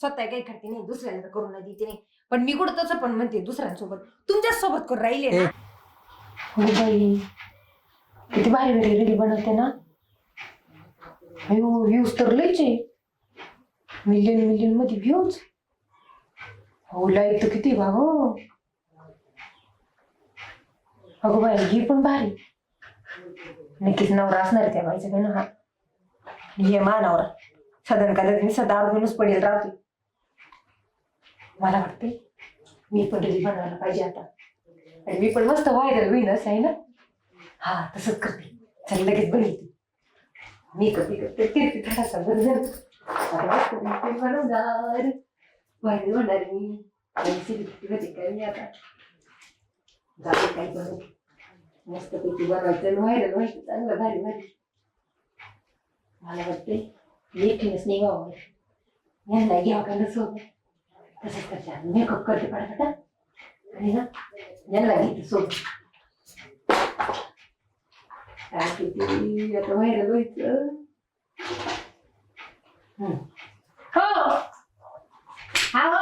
स्वतः काही करते नाही दुसऱ्याला तर करून नाही देते नाही. पण मी कुठं तसं पण म्हणते दुसऱ्यांसोबत. तुमच्याच सोबत करून राहिले ना? हो बाई. किती भारी भारी रील बनवते ना. अयो व्ह्यूज तर लयच आहे. मिलियन मिलियनमध्ये व्ह्यूज हो लाईक तर किती बा हो. अगो बाई ही पण भारी. नक्कीच नवरा असणार आहे त्या बाईचा काय ना हा. हे मानावर. साधारण कदाचित मी सदा घेऊनच पडेल राहते मला वाटते मी पण रील बनवायला पाहिजे आता. आणि मी पण मस्त व्हायरल होईनच आहे ना? हा तसंच करते. चल लगेच बनवते. मी कधी करते? करते थोडासा बरं बनवणार. व्हायरल होणार मी. आणि काय मी आता. जाते काय बनवू मस्त पैकी बनवायचं व्हायरल व्हायचं चांगलं भारी भारी. मला वाटते एकटीनच नाही व्हावं यांना घ्यावं का नसो तसंच करते मेकअप करते पटापटा आणि ना यांना घेते सोबत काय किती आता व्हायचं हम्म. हो हा हो.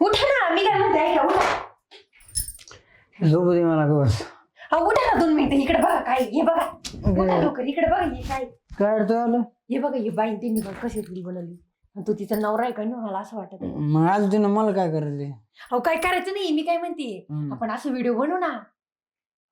उठा ना मी काय म्हणते ऐका उठा झोपू दे मला बस हा उठा ना दोन मिनिटं इकडे बघा काय हे बघा उठा लवकर इकडे बघा हे काय काय अडचण आलं हे बघा हे बाईन त्यांनी बघ कशी रील बनवली आणि तो तिचा नवरा आहे ना मला असं वाटत आहे. मग आज तिनं मला काय करायचे? अहो काय करायचं नाही मी काय म्हणते आपण असं व्हिडिओ बनवू ना.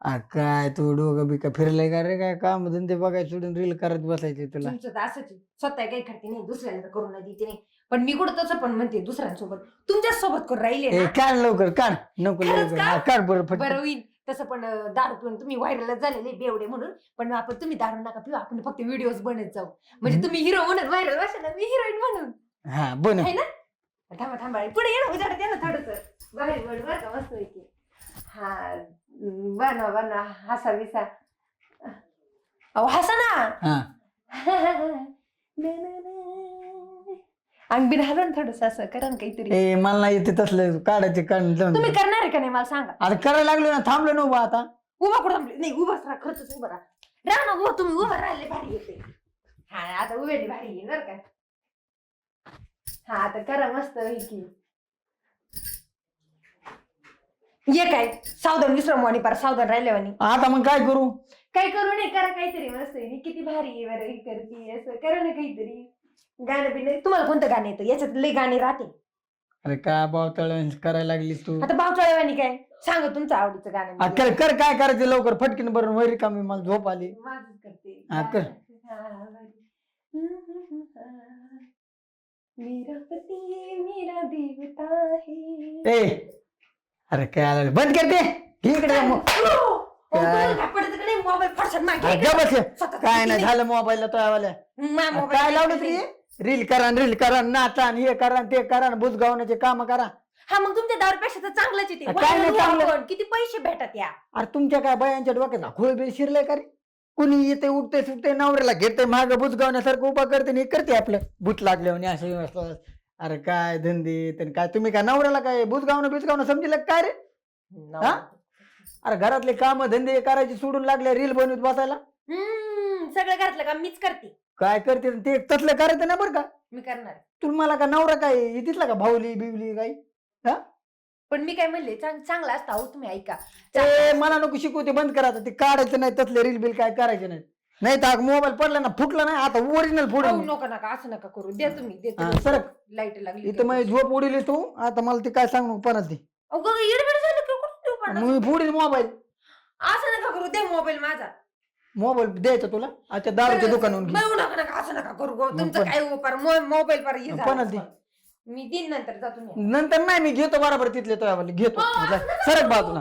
आ, काय तू डोकं बिका फिरलंय का रे? काय काम धंदे बघाय सोडून रील करत बसायचे तुला. तुमचं तर असंच आहे. स्वतः काही करते नाही दुसऱ्याला करून नाही देते नाही. पण मी कुठं तसं पण म्हणते दुसऱ्यांसोबत. तुमच्याच सोबत करून राहिले ए ना? काढ लवकर काढ. नको खरंच लवकर. का? हा, काढ बरं बरं होईल तसं पण दारू पिऊन तुम्ही व्हायरलच झालेले बेवडे म्हणून. पण आपण तुम्ही दारू नका पिऊ आपण फक्त व्हिडिओज बनत जाऊ. म्हणजे. तुम्ही हिरो म्हणून व्हायरल ना मी हिरोईन म्हणून. हा बन आहे ना? थांबा थांबा पुढे ये ना उजाडत ये ना थोडस. बाहेर बड बरं का मस्त पैकी हा बनवा बनवा. हसा बिसा. अहो हसा ना हा अंग बिन हलवा ना थोडस असं करा ना काहीतरी. ए मला नाही येते तसलं काढायचे काढ जाऊन तुम्ही दे. करणार आहे का नाही मला सांगा. आता करायला लागलो ना थांबलो ना उभा आता. उभा कुठं थांबले? नाही उभाच राहा खरंच उभा राहा. राहा ना उभा तुम्ही उभा राहिले भारी येते. हा आता उभे भारी येईल बरं का. हा आता करा मस्त की ये काय? सावधान विश्रम आणि पार सावधान राहिल्यावानी आता मग काय करू? काय करू नये करा काहीतरी मस्त आहे. किती भारी आहे बरं हे करते असं करा ना काहीतरी. गाणं बिणं तुम्हाला कोणतं गाणं येतं? याच्यात लय गाणी राहते. अरे काय बावतळ करायला लागली तू? आता पावसाळ्यावानी काय? सांगा तुमचं आवडीचं गाणं हा, मी कर कर काय करायचं लवकर? फटकीन बरं वैरी का मी मला झोप आली. माझंच करते. हा, कर. मेरा पती मेरा देवता है ए अरे काय आलं? बंद करते इकडे मग. काय? मोबाईल फडसण अरे जा बस स्वतः काय नाही झालं मोबाईलला तो मा मोबाईल काय लावलं तरी रील करा रील करा नाचा आणि हे करा ते करा आणि बुजगावण्याचे काम करा हा मग तुमच्या दारूपेक्षा तर चांगलंच आहे ते. काय नाही वाढवू चांगलं? आपण. किती पैसे भेटत या अरे तुमच्या काय बायांच्या डोक्यात खोळ बिल शिरलंय का रे कुणी येते उठते सुटते नवऱ्याला घेते माग बुजगावण्यासारखं उभा करते आणि हे करते आपलं भूत लागले आणि असे. अरे काय धंदे तर काय तुम्ही काय नवऱ्याला काय बुजगावणं बिजगावणं समजेल काय रे हा? अरे घरातले काम धंदे करायचे सोडून लागले रील बनवत बसायला? हम्म सगळं घरातलं काम मीच करते. काय करते? ते तसलं करायचं ना बरं का? मी करणार. तुम्हाला का नवरा काय येतीच का भाऊली बिवली काही? पण मी काय म्हणले चांग- चांगलं असतं अहो तुम्ही ऐका. ते मला नको शिकू ते बंद करायचं ते काढायचं नाही तसले रील बिल काय करायचे नाही. नाही तर मोबाईल पडला ना फुटला नाही आता ओरिजिनल अहो, फोडून नका नका असं नका करू. द्या तुम्ही देते हा, मी. सरक. लाइट लागली इथं माझी झोप उडीली तू. आता मला ते काय सांग परत ते अगं येडबड झालं मग मी फोडील मोबाईल. असं नका करू दे मोबाईल माझा. मोबाईल द्यायचा तुला? अच्छा दारूच्या दुकानावरून घे. बघू नका नका असं नका करू गो. मग तुमचं पण- काय हो, पार मोबाईल पार मग दे. मी दिन नंतर जा तुम्ही. नंतर नाही मी घेतो बरोबर तिथले तो घेतो. हो, सरक बाजूला.